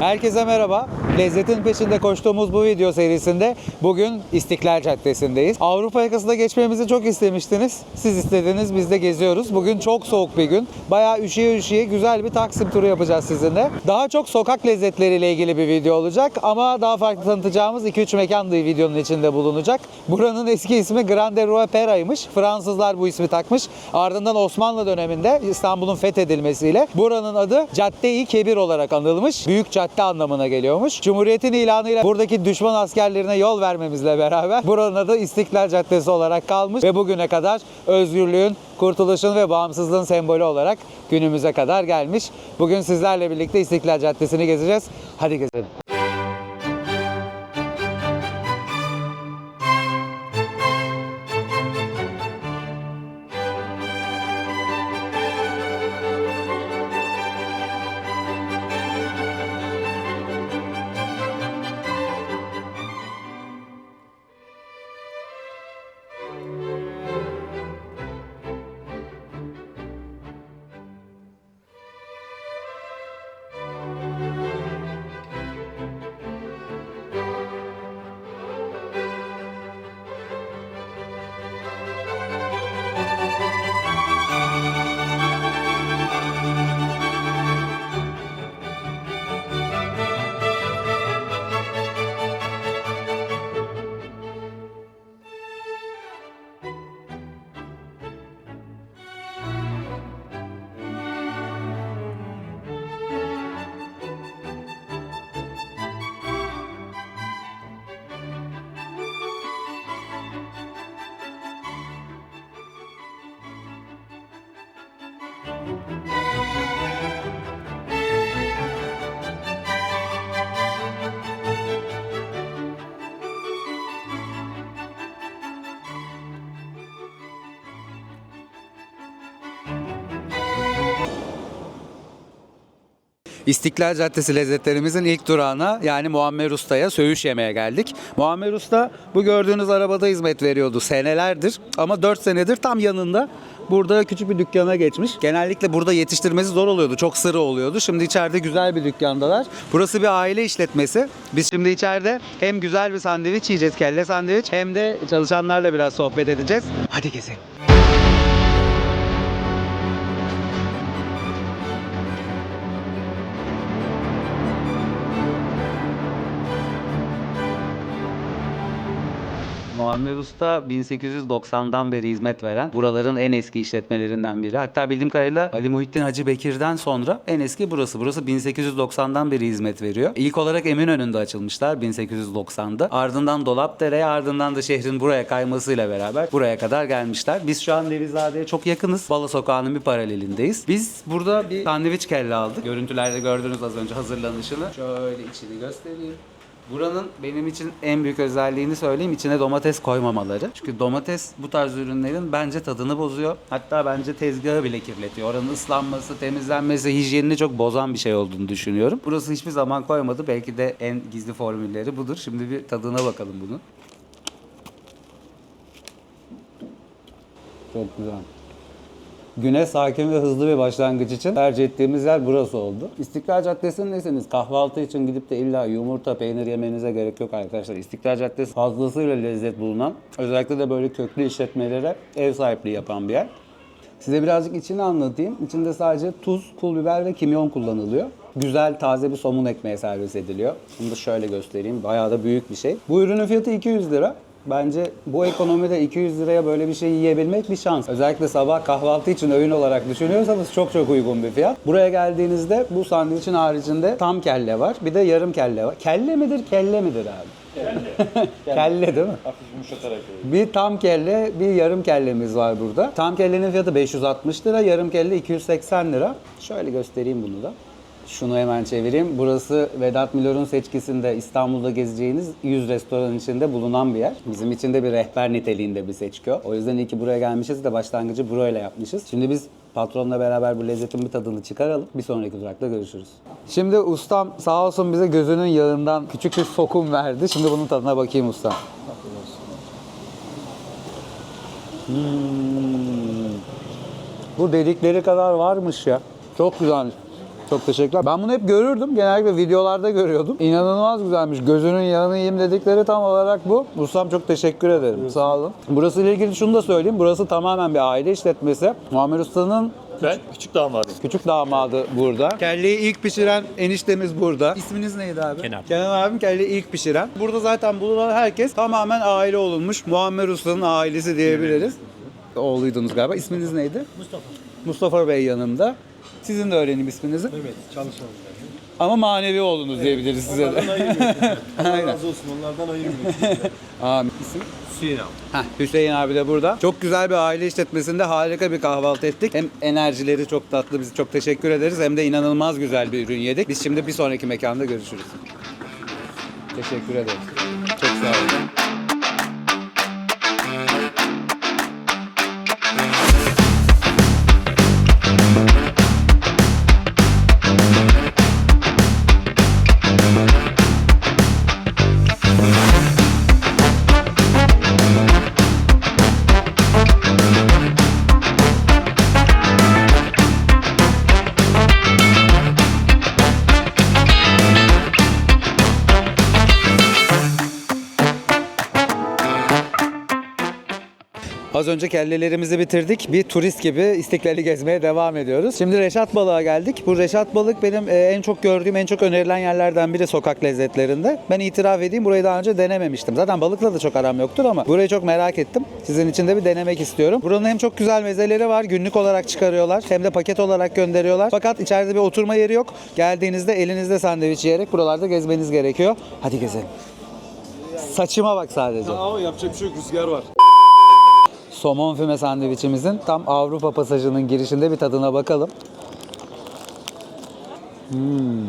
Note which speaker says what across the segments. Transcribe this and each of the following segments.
Speaker 1: Herkese merhaba. Lezzetin peşinde koştuğumuz bu video serisinde bugün İstiklal Caddesi'ndeyiz. Avrupa yakasında geçmemizi çok istemiştiniz. Siz istediniz, biz de geziyoruz. Bugün çok soğuk bir gün. Bayağı üşüye üşüye güzel bir Taksim turu yapacağız sizinle. Daha çok sokak lezzetleriyle ilgili bir video olacak ama daha farklı tanıtacağımız 2-3 mekan da videonun içinde bulunacak. Buranın eski ismi Grande Rue Pera'ymış. Fransızlar bu ismi takmış. Ardından Osmanlı döneminde İstanbul'un fethedilmesiyle buranın adı Cadde-i Kebir olarak anılmış. Büyük cadde anlamına geliyormuş. Cumhuriyetin ilanıyla buradaki düşman askerlerine yol vermemizle beraber buranın adı İstiklal Caddesi olarak kalmış ve bugüne kadar özgürlüğün, kurtuluşun ve bağımsızlığın sembolü olarak günümüze kadar gelmiş. Bugün sizlerle birlikte İstiklal Caddesi'ni gezeceğiz. Hadi gezelim. İstiklal Caddesi lezzetlerimizin ilk durağına yani Muammer Usta'ya söğüş yemeye geldik. Muammer Usta bu gördüğünüz arabada hizmet veriyordu senelerdir ama 4 senedir tam yanında burada küçük bir dükkana geçmiş. Genellikle burada yetiştirmesi zor oluyordu. Çok sıra oluyordu. Şimdi içeride güzel bir dükkandalar. Burası bir aile işletmesi. Biz şimdi içeride hem güzel bir sandviç yiyeceğiz, kelle sandviç hem de çalışanlarla biraz sohbet edeceğiz. Hadi gezelim. Muammer Usta 1890'dan beri hizmet veren buraların en eski işletmelerinden biri. Hatta bildiğim kadarıyla Ali Muhittin Hacı Bekir'den sonra en eski burası. Burası 1890'dan beri hizmet veriyor. İlk olarak Eminönü'nde açılmışlar 1890'da. Ardından Dolapdere'ye ardından da şehrin buraya kaymasıyla beraber buraya kadar gelmişler. Biz şu an Nevizade'ye çok yakınız. Bala Sokağı'nın bir paralelindeyiz. Biz burada bir sandviç kelle aldık. Görüntülerde gördünüz az önce hazırlanışını. Şöyle içini göstereyim. Buranın benim için en büyük özelliğini söyleyeyim. içine domates koymamaları. Çünkü domates bu tarz ürünlerin bence tadını bozuyor. Hatta bence tezgahı bile kirletiyor. Oranın ıslanması, temizlenmesi, hijyenini çok bozan bir şey olduğunu düşünüyorum. Burası hiçbir zaman koymadı. Belki de en gizli formülleri budur. Şimdi bir tadına bakalım bunun. Çok güzel. Güne sakin ve hızlı bir başlangıç için tercih ettiğimiz yer burası oldu. İstiklal Caddesi'ndesiniz. Kahvaltı için gidip de illa yumurta, peynir yemenize gerek yok arkadaşlar. İstiklal Caddesi fazlasıyla lezzet bulunan, özellikle de böyle köklü işletmelere ev sahipliği yapan bir yer. Size birazcık içini anlatayım. İçinde sadece tuz, pul biber ve kimyon kullanılıyor. Güzel taze bir somun ekmeği servis ediliyor. Bunu da şöyle göstereyim. Bayağı da büyük bir şey. Bu ürünün fiyatı 200 lira. Bence bu ekonomide 200 liraya böyle bir şey yiyebilmek bir şans. Özellikle sabah kahvaltı için öğün olarak düşünüyorsanız çok çok uygun bir fiyat. Buraya geldiğinizde bu sandviçin haricinde tam kelle var. Bir de yarım kelle var. Kelle midir, kelle midir abi? kelle değil mi?
Speaker 2: Hafif yumuşatarak.
Speaker 1: Bir tam kelle, bir yarım kellemiz var burada. Tam kellenin fiyatı 560 lira, yarım kelle 280 lira. Şöyle göstereyim bunu da. Şunu hemen çevireyim. Burası Vedat Milor'un seçkisinde İstanbul'da gezeceğiniz 100 restoran içinde bulunan bir yer. Bizim için de bir rehber niteliğinde bir seçki o. Yüzden iyi ki buraya gelmişiz de başlangıcı burayla yapmışız. Şimdi biz patronla beraber bu lezzetin bir tadını çıkaralım. Bir sonraki durakta görüşürüz. Şimdi ustam sağ olsun bize gözünün yağından küçük bir sokum verdi. Şimdi bunun tadına bakayım ustam. Hmm. Bu dedikleri kadar varmış ya. Çok güzelmiş. Çok teşekkürler. Ben bunu hep görürdüm. Genellikle videolarda görüyordum. İnanılmaz güzelmiş. Gözünün yanını yiyeyim dedikleri tam olarak bu. Ustam çok teşekkür ederim. Sağ olun. Burası ile ilgili şunu da söyleyeyim. Burası tamamen bir aile işletmesi. Muammer Usta'nın
Speaker 2: Ben küçük damadıyım.
Speaker 1: Küçük damadı burada. Kelleyi ilk pişiren eniştemiz burada. İsminiz neydi abi?
Speaker 2: Kenan.
Speaker 1: Kenan abim kelleyi ilk pişiren. Burada zaten bulunan herkes tamamen aile olunmuş. Muammer Usta'nın ailesi diyebiliriz. Oğluydunuz galiba. İsminiz neydi? Mustafa. Mustafa Bey yanımda. Sizin de öğrenim isminizi.
Speaker 3: Evet, çalışalım.
Speaker 1: Ama manevi oğlunuz diyebiliriz size de. Aynen.
Speaker 3: razı olsun, onlardan ayırmıyoruz.
Speaker 1: Amin. İsim?
Speaker 3: Hüseyin abi.
Speaker 1: Heh, Hüseyin abi de burada. Çok güzel bir aile işletmesinde harika bir kahvaltı ettik. Hem enerjileri çok tatlı. Biz çok teşekkür ederiz. Hem de inanılmaz güzel bir ürün yedik. Biz şimdi bir sonraki mekanda görüşürüz. Teşekkür ederiz. Çok sağ olun. Önce kellelerimizi bitirdik. Bir turist gibi İstiklal'i gezmeye devam ediyoruz. Şimdi Reşat Balık'a geldik. Bu Reşat Balık benim e, en çok gördüğüm, en çok önerilen yerlerden biri sokak lezzetlerinde. Ben itiraf edeyim burayı daha önce denememiştim. Zaten balıkla da çok aram yoktur ama burayı çok merak ettim. Sizin için de bir denemek istiyorum. Buranın hem çok güzel mezeleri var, günlük olarak çıkarıyorlar. Hem de paket olarak gönderiyorlar. Fakat içeride bir oturma yeri yok. Geldiğinizde elinizde sandviç yiyerek buralarda gezmeniz gerekiyor. Hadi gezelim. Saçıma bak sadece.
Speaker 3: Ama yapacak bir şey yok, rüzgar var.
Speaker 1: Somon füme sandviçimizin tam Avrupa pasajının girişinde bir tadına bakalım. Hmm.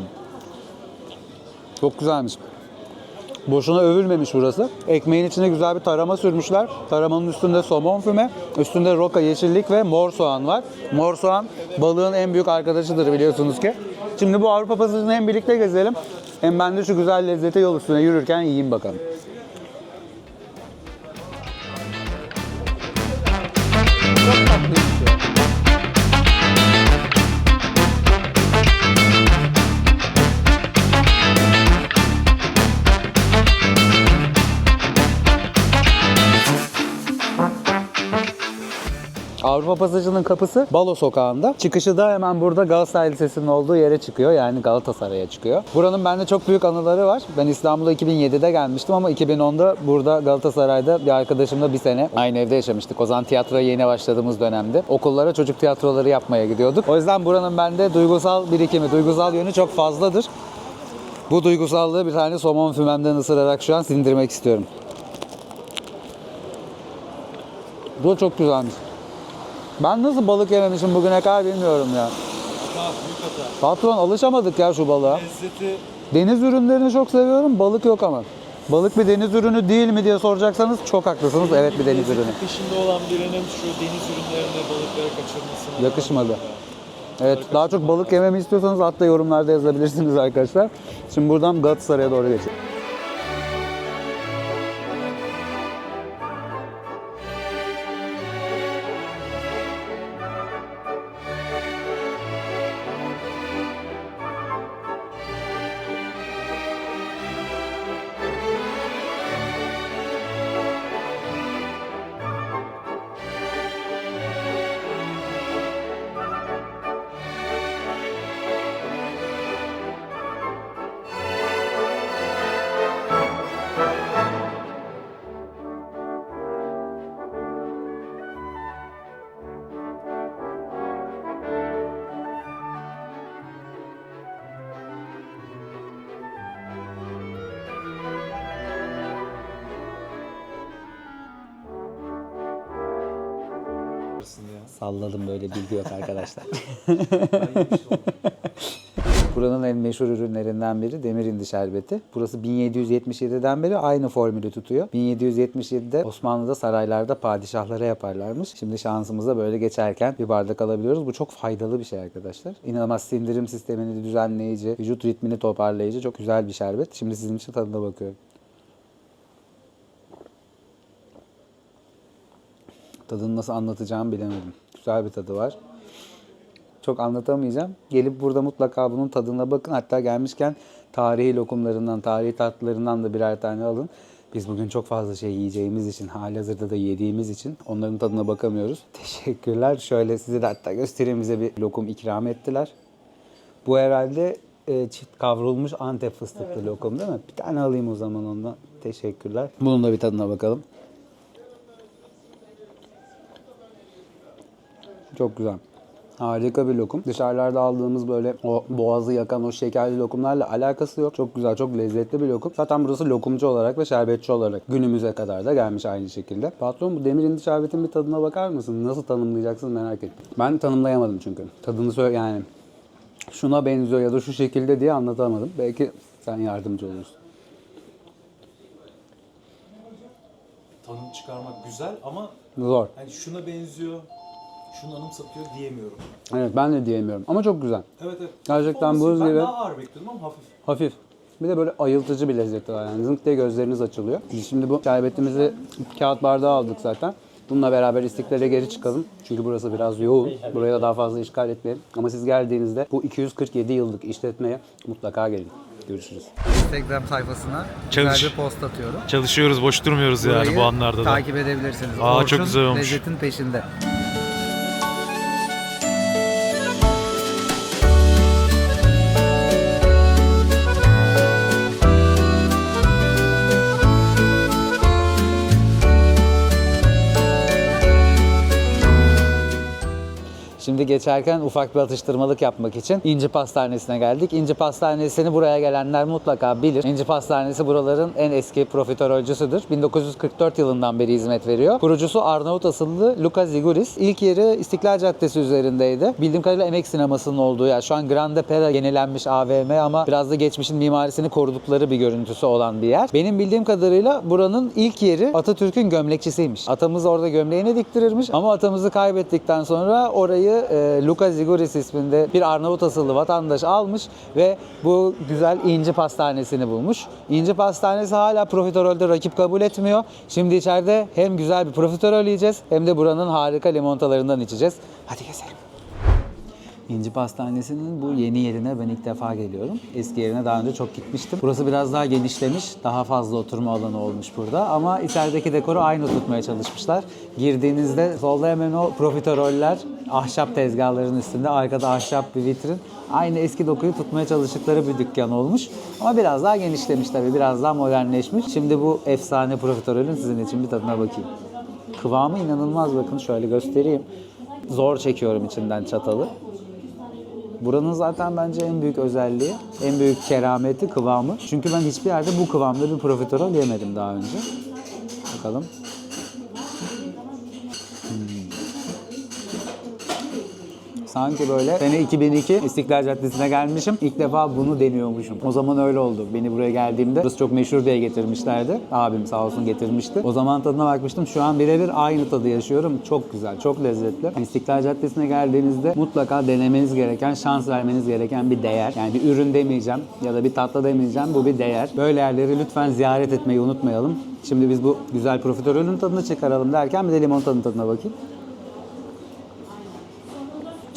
Speaker 1: Çok güzelmiş. Boşuna övülmemiş burası. Ekmeğin içine güzel bir tarama sürmüşler. Taramanın üstünde somon füme, üstünde roka yeşillik ve mor soğan var. Mor soğan balığın en büyük arkadaşıdır biliyorsunuz ki. Şimdi bu Avrupa pasajını hem birlikte gezelim hem ben de şu güzel lezzeti yol üstüne yürürken yiyeyim bakalım. Avrupa Pasajı'nın kapısı Balo Sokağı'nda. Çıkışı da hemen burada Galatasaray Lisesi'nin olduğu yere çıkıyor. Yani Galatasaray'a çıkıyor. Buranın bende çok büyük anıları var. Ben İstanbul'a 2007'de gelmiştim ama 2010'da burada Galatasaray'da bir arkadaşımla bir sene aynı evde yaşamıştık. O zaman tiyatroya yeni başladığımız dönemde. Okullara çocuk tiyatroları yapmaya gidiyorduk. O yüzden buranın bende duygusal birikimi, duygusal yönü çok fazladır. Bu duygusallığı bir tane somon fümemden ısırarak şu an sindirmek istiyorum. Bu çok güzelmiş. Ben nasıl balık yememişim bugüne kadar bilmiyorum ya.
Speaker 3: Hata, büyük hata.
Speaker 1: Patron alışamadık ya şu balığa.
Speaker 3: Lezzeti
Speaker 1: Deniz ürünlerini çok seviyorum, balık yok ama. Balık bir deniz ürünü değil mi diye soracaksanız çok haklısınız. Evet bir deniz ürünü.
Speaker 3: peşinde olan birinin şu deniz ürünlerinde balıkları kaçırmasına...
Speaker 1: Yakışmadı. Evet daha çok balık yememi istiyorsanız altta yorumlarda yazabilirsiniz arkadaşlar. Şimdi buradan Galatasaray'a doğru geçelim. Salladım böyle bilgi yok arkadaşlar. Buranın en meşhur ürünlerinden biri demir indi şerbeti. Burası 1777'den beri aynı formülü tutuyor. 1777'de Osmanlı'da saraylarda padişahlara yaparlarmış. Şimdi şansımıza böyle geçerken bir bardak alabiliyoruz. Bu çok faydalı bir şey arkadaşlar. İnanılmaz sindirim sistemini düzenleyici, vücut ritmini toparlayıcı çok güzel bir şerbet. Şimdi sizin için tadına bakıyorum. Tadını nasıl anlatacağımı bilemedim. Güzel bir tadı var. Çok anlatamayacağım. Gelip burada mutlaka bunun tadına bakın. Hatta gelmişken tarihi lokumlarından, tarihi tatlılarından da birer tane alın. Biz bugün çok fazla şey yiyeceğimiz için, halihazırda da yediğimiz için onların tadına bakamıyoruz. Teşekkürler. Şöyle size de hatta göstereyim bize bir lokum ikram ettiler. Bu herhalde e, çift kavrulmuş Antep fıstıklı lokum değil mi? Bir tane alayım o zaman ondan. Teşekkürler. Bunun da bir tadına bakalım. Çok güzel. Harika bir lokum. Dışarılarda aldığımız böyle o boğazı yakan o şekerli lokumlarla alakası yok. Çok güzel, çok lezzetli bir lokum. Zaten burası lokumcu olarak ve şerbetçi olarak günümüze kadar da gelmiş aynı şekilde. Patron bu demir indi şerbetin bir tadına bakar mısın? Nasıl tanımlayacaksın merak ettim. Ben tanımlayamadım çünkü. Tadını söyle yani şuna benziyor ya da şu şekilde diye anlatamadım. Belki sen yardımcı olursun.
Speaker 3: Tanım çıkarmak güzel ama
Speaker 1: Zor.
Speaker 3: hani şuna benziyor, şunu anımsatıyor diyemiyorum.
Speaker 1: Evet ben de diyemiyorum ama çok güzel.
Speaker 3: Evet evet.
Speaker 1: Gerçekten buz
Speaker 3: ben
Speaker 1: gibi.
Speaker 3: daha ağır bekliyordum ama hafif.
Speaker 1: Hafif. Bir de böyle ayıltıcı bir lezzeti var yani. Zınk diye gözleriniz açılıyor. Biz şimdi bu şerbetimizi kağıt bardağa aldık zaten. Bununla beraber istiklale geri çıkalım. Çünkü burası biraz yoğun. Buraya da daha fazla işgal etmeyelim. Ama siz geldiğinizde bu 247 yıllık işletmeye mutlaka gelin. Görüşürüz. Instagram sayfasına
Speaker 2: Çalış.
Speaker 1: güzel bir post atıyorum.
Speaker 2: Çalışıyoruz, boş durmuyoruz yani bu anlarda da.
Speaker 1: takip edebilirsiniz.
Speaker 2: Aa, çok güzel olmuş.
Speaker 1: Lezzetin peşinde. Geçerken ufak bir atıştırmalık yapmak için İnci Pastanesi'ne geldik. İnci Pastanesi'ni buraya gelenler mutlaka bilir. İnci Pastanesi buraların en eski profiterolcüsüdür. 1944 yılından beri hizmet veriyor. Kurucusu Arnavut asıllı Luca Ziguris. İlk yeri İstiklal Caddesi üzerindeydi. Bildiğim kadarıyla emek sinemasının olduğu yer. Şu an Grande Pera yenilenmiş AVM ama biraz da geçmişin mimarisini korudukları bir görüntüsü olan bir yer. Benim bildiğim kadarıyla buranın ilk yeri Atatürk'ün gömlekçisiymiş. Atamız orada gömleğini diktirirmiş ama atamızı kaybettikten sonra orayı e, Luca Ziguris isminde bir Arnavut asıllı vatandaş almış ve bu güzel İnci Pastanesi'ni bulmuş. İnci Pastanesi hala profiterolde rakip kabul etmiyor. Şimdi içeride hem güzel bir profiterol yiyeceğiz hem de buranın harika limonatalarından içeceğiz. Hadi gezelim. İnci Pastanesi'nin bu yeni yerine ben ilk defa geliyorum. Eski yerine daha önce çok gitmiştim. Burası biraz daha genişlemiş, daha fazla oturma alanı olmuş burada. Ama içerideki dekoru aynı tutmaya çalışmışlar. Girdiğinizde solda hemen o profiteroller ahşap tezgahların üstünde, arkada ahşap bir vitrin. Aynı eski dokuyu tutmaya çalıştıkları bir dükkan olmuş. Ama biraz daha genişlemiş tabii, biraz daha modernleşmiş. Şimdi bu efsane profiterolün sizin için bir tadına bakayım. Kıvamı inanılmaz bakın şöyle göstereyim. Zor çekiyorum içinden çatalı. Buranın zaten bence en büyük özelliği, en büyük kerameti kıvamı. Çünkü ben hiçbir yerde bu kıvamda bir profiterol yemedim daha önce. Bakalım. Sanki böyle sene 2002 İstiklal Caddesi'ne gelmişim. İlk defa bunu deniyormuşum. O zaman öyle oldu. Beni buraya geldiğimde burası çok meşhur diye getirmişlerdi. Abim sağ olsun getirmişti. O zaman tadına bakmıştım. Şu an birebir aynı tadı yaşıyorum. Çok güzel, çok lezzetli. İstiklal Caddesi'ne geldiğinizde mutlaka denemeniz gereken, şans vermeniz gereken bir değer. Yani bir ürün demeyeceğim ya da bir tatlı demeyeceğim. Bu bir değer. Böyle yerleri lütfen ziyaret etmeyi unutmayalım. Şimdi biz bu güzel profiterolün tadını çıkaralım derken bir de limon tadına bakayım.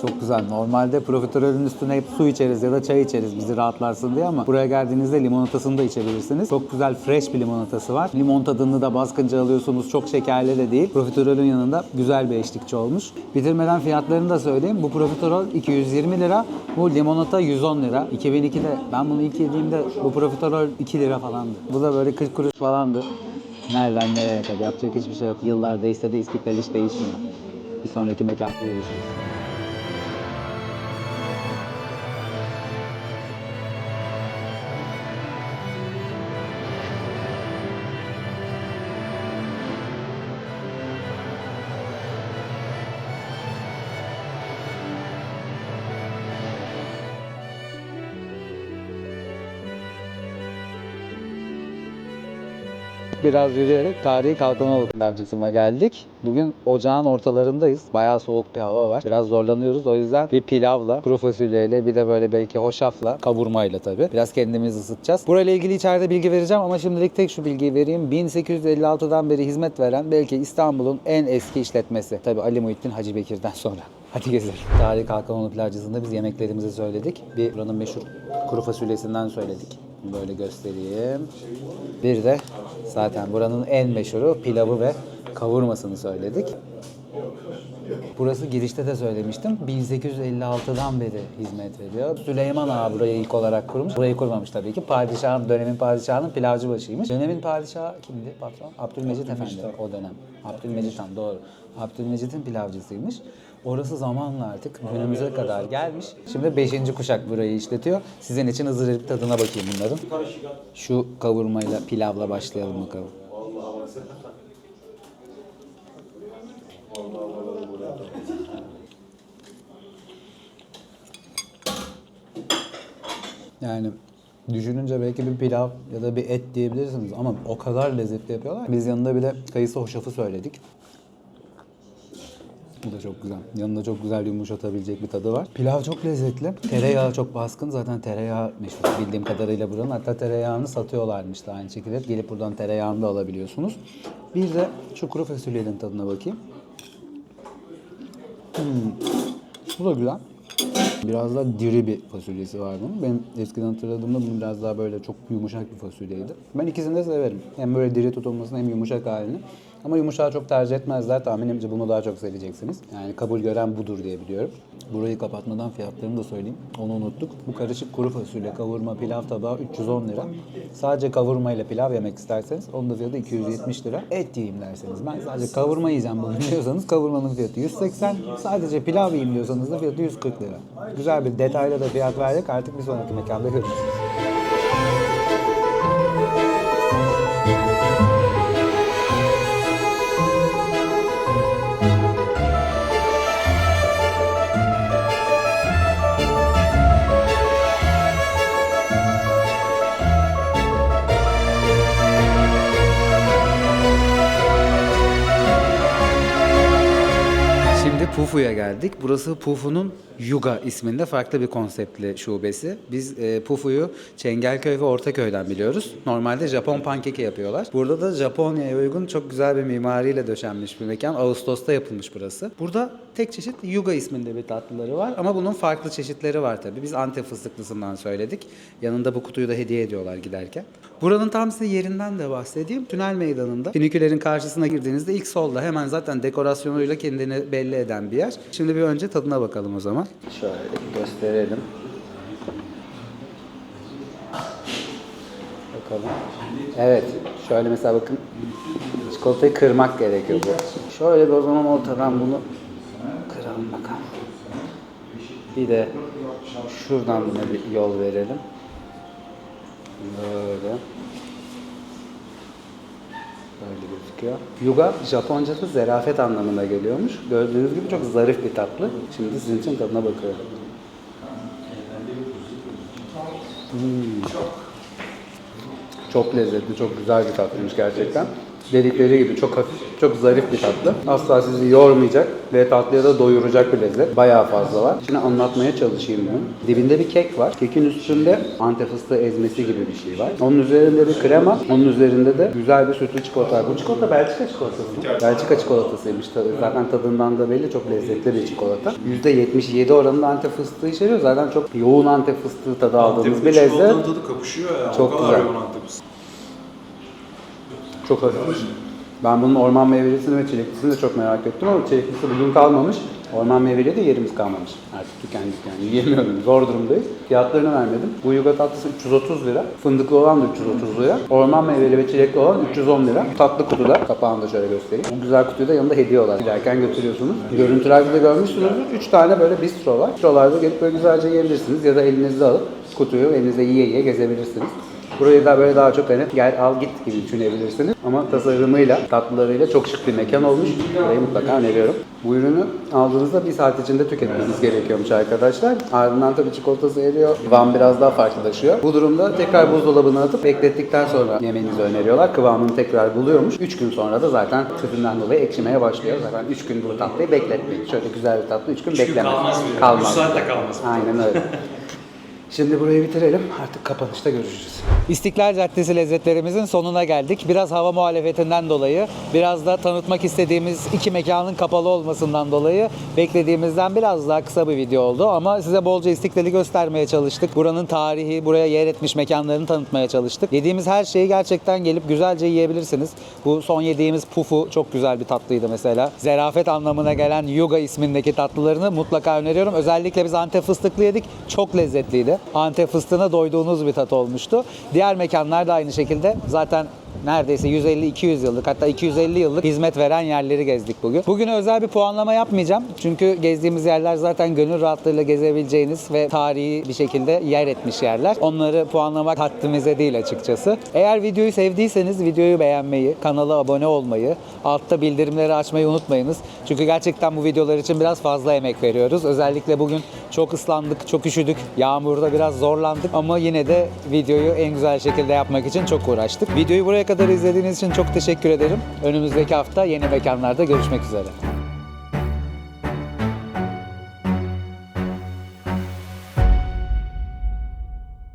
Speaker 1: Çok güzel. Normalde profiterolün üstüne hep su içeriz ya da çay içeriz bizi rahatlarsın diye ama buraya geldiğinizde limonatasını da içebilirsiniz. Çok güzel fresh bir limonatası var. Limon tadını da baskınca alıyorsunuz. Çok şekerli de değil. Profiterolün yanında güzel bir eşlikçi olmuş. Bitirmeden fiyatlarını da söyleyeyim. Bu profiterol 220 lira. Bu limonata 110 lira. 2002'de ben bunu ilk yediğimde bu profiterol 2 lira falandı. Bu da böyle 40 kuruş falandı. Nereden nereye kadar yapacak hiçbir şey yok. Yıllar değişse de istiklal hiç değişmiyor. Bir sonraki mekanda görüşürüz. Biraz yürüyerek tarihi Kalkanoğlu Amcası'ma geldik. Bugün ocağın ortalarındayız. Bayağı soğuk bir hava var. Biraz zorlanıyoruz. O yüzden bir pilavla, kuru fasulyeyle bir de böyle belki hoşafla, kavurmayla tabii. Biraz kendimizi ısıtacağız. Burayla ilgili içeride bilgi vereceğim ama şimdilik tek şu bilgiyi vereyim. 1856'dan beri hizmet veren belki İstanbul'un en eski işletmesi. Tabii Ali Muhittin Hacı Bekir'den sonra. Hadi gezelim. Tarihi Kalkanoğlu plajcısında biz yemeklerimizi söyledik. Bir buranın meşhur kuru fasulyesinden söyledik. Böyle göstereyim. Bir de zaten buranın en meşhuru pilavı ve kavurmasını söyledik. Burası girişte de söylemiştim. 1856'dan beri hizmet veriyor. Süleyman Ağa burayı ilk olarak kurmuş. Burayı kurmamış tabii ki. Padişahın, dönemin padişahının pilavcı başıymış. Dönemin padişahı kimdi patron? Abdülmecit Efendi o dönem. Abdülmecit Han doğru. Abdülmecit'in pilavcısıymış. Orası zamanla artık günümüze kadar gelmiş. Şimdi 5. kuşak burayı işletiyor. Sizin için hızlı bir tadına bakayım bunların. Şu kavurmayla, pilavla başlayalım bakalım. Yani düşününce belki bir pilav ya da bir et diyebilirsiniz ama o kadar lezzetli yapıyorlar. Biz yanında bir de kayısı hoşafı söyledik. Bu da çok güzel. Yanında çok güzel yumuşatabilecek bir tadı var. Pilav çok lezzetli. Tereyağı çok baskın. Zaten tereyağı meşhur bildiğim kadarıyla buranın. Hatta tereyağını satıyorlarmış da aynı şekilde. Gelip buradan tereyağını da alabiliyorsunuz. Bir de şu kuru fasulyenin tadına bakayım. Hmm. Bu da güzel. Biraz daha diri bir fasulyesi var bunun. Benim eskiden hatırladığımda bunun biraz daha böyle çok yumuşak bir fasulyeydi. Ben ikisini de severim. Hem böyle diri tutulmasını hem yumuşak halini. Ama yumuşağı çok tercih etmezler. Tahminimce bunu daha çok seveceksiniz. Yani kabul gören budur diye biliyorum. Burayı kapatmadan fiyatlarını da söyleyeyim. Onu unuttuk. Bu karışık kuru fasulye, kavurma, pilav tabağı 310 lira. Sadece kavurma ile pilav yemek isterseniz onun da fiyatı 270 lira. Et yiyeyim derseniz ben sadece kavurma yiyeceğim bugün diyorsanız kavurmanın fiyatı 180. Sadece pilav yiyeyim diyorsanız da fiyatı 140 lira. Güzel bir detayla da fiyat verdik. Artık bir sonraki mekanda görüşürüz. Pufu'ya geldik. Burası Pufu'nun Yuga isminde farklı bir konseptli şubesi. Biz e, Pufu'yu Çengelköy ve Ortaköy'den biliyoruz. Normalde Japon pankeki yapıyorlar. Burada da Japonya'ya uygun çok güzel bir mimariyle döşenmiş bir mekan. Ağustos'ta yapılmış burası. Burada tek çeşit Yuga isminde bir tatlıları var ama bunun farklı çeşitleri var tabii. Biz Antep fıstıklısından söyledik. Yanında bu kutuyu da hediye ediyorlar giderken. Buranın tam size yerinden de bahsedeyim. Tünel meydanında finikülerin karşısına girdiğinizde ilk solda hemen zaten dekorasyonuyla kendini belli eden bir yer. Şimdi bir önce tadına bakalım o zaman. Şöyle gösterelim. Bakalım. Evet. Şöyle mesela bakın. Çikolatayı kırmak gerekiyor bu. Şöyle bir o zaman ortadan bunu. Bir de şuradan bir yol verelim. Böyle. Böyle gözüküyor. Yuga Japonca'da zerafet anlamına geliyormuş. Gördüğünüz gibi çok zarif bir tatlı. Şimdi sizin için tadına bakıyorum. Hmm. Çok lezzetli, çok güzel bir tatlıymış gerçekten. Dedikleri gibi çok hafif, çok zarif bir tatlı. Asla sizi yormayacak ve tatlıya da doyuracak bir lezzet. Bayağı fazla var. Şimdi anlatmaya çalışayım bunu. Dibinde bir kek var. Kekin üstünde antep fıstığı ezmesi gibi bir şey var. Onun üzerinde bir krema, onun üzerinde de güzel bir sütlü çikolata var. Bu çikolata Belçika çikolatası mı? Belçika çikolatasıymış. Zaten tadından da belli çok lezzetli bir çikolata. %77 oranında antep fıstığı içeriyor. Zaten çok yoğun antep fıstığı tadı aldığımız bir lezzet.
Speaker 3: Çikolatanın tadı kapışıyor ya.
Speaker 1: Çok güzel.
Speaker 3: yoğun Antep.
Speaker 1: Çok hafif. Ben bunun orman meyvelisini ve çileklisini de çok merak ettim ama çileklisi bugün kalmamış. Orman meyveli de yerimiz kalmamış. Artık tükendik yani yiyemiyorum. Zor durumdayız. Fiyatlarını vermedim. Bu yuga tatlısı 330 lira. Fındıklı olan da 330 lira. Orman meyveli ve çilekli olan 310 lira. Tatlı kutuda. Kapağını da şöyle göstereyim. Bu güzel kutuyu da yanında hediye olarak giderken götürüyorsunuz. Görüntülerde de görmüşsünüzdür. 3 tane böyle bistro var. Bistrolarda gelip böyle güzelce yiyebilirsiniz. Ya da elinizde alıp kutuyu elinizde yiye yiye gezebilirsiniz. Burayı da böyle daha çok hani gel al git gibi düşünebilirsiniz. Ama tasarımıyla, tatlılarıyla çok şık bir mekan olmuş. Burayı mutlaka öneriyorum. Bu ürünü aldığınızda bir saat içinde tüketmeniz gerekiyormuş arkadaşlar. Ardından tabii çikolatası eriyor. Kıvam biraz daha farklılaşıyor. Bu durumda tekrar buzdolabına atıp beklettikten sonra yemenizi öneriyorlar. Kıvamını tekrar buluyormuş. 3 gün sonra da zaten tüpünden dolayı ekşimeye başlıyor. Zaten 3 gün bu tatlıyı bekletmeyin. Şöyle güzel bir tatlı 3 gün beklemez.
Speaker 3: kalmaz.
Speaker 1: Kalmaz.
Speaker 3: Üç saat de kalmaz.
Speaker 1: Aynen öyle. Şimdi burayı bitirelim. Artık kapanışta görüşürüz. İstiklal Caddesi lezzetlerimizin sonuna geldik. Biraz hava muhalefetinden dolayı, biraz da tanıtmak istediğimiz iki mekanın kapalı olmasından dolayı beklediğimizden biraz daha kısa bir video oldu. Ama size bolca istiklali göstermeye çalıştık. Buranın tarihi, buraya yer etmiş mekanlarını tanıtmaya çalıştık. Yediğimiz her şeyi gerçekten gelip güzelce yiyebilirsiniz. Bu son yediğimiz pufu çok güzel bir tatlıydı mesela. Zerafet anlamına gelen Yuga ismindeki tatlılarını mutlaka öneriyorum. Özellikle biz Antep fıstıklı yedik. Çok lezzetliydi. Antep fıstığına doyduğunuz bir tat olmuştu. Diğer mekanlar da aynı şekilde. Zaten neredeyse 150-200 yıllık hatta 250 yıllık hizmet veren yerleri gezdik bugün. Bugün özel bir puanlama yapmayacağım. Çünkü gezdiğimiz yerler zaten gönül rahatlığıyla gezebileceğiniz ve tarihi bir şekilde yer etmiş yerler. Onları puanlamak haddimize değil açıkçası. Eğer videoyu sevdiyseniz videoyu beğenmeyi, kanala abone olmayı, altta bildirimleri açmayı unutmayınız. Çünkü gerçekten bu videolar için biraz fazla emek veriyoruz. Özellikle bugün çok ıslandık, çok üşüdük. Yağmurda biraz zorlandık ama yine de videoyu en güzel şekilde yapmak için çok uğraştık. Videoyu buraya kadar izlediğiniz için çok teşekkür ederim. Önümüzdeki hafta yeni mekanlarda görüşmek üzere.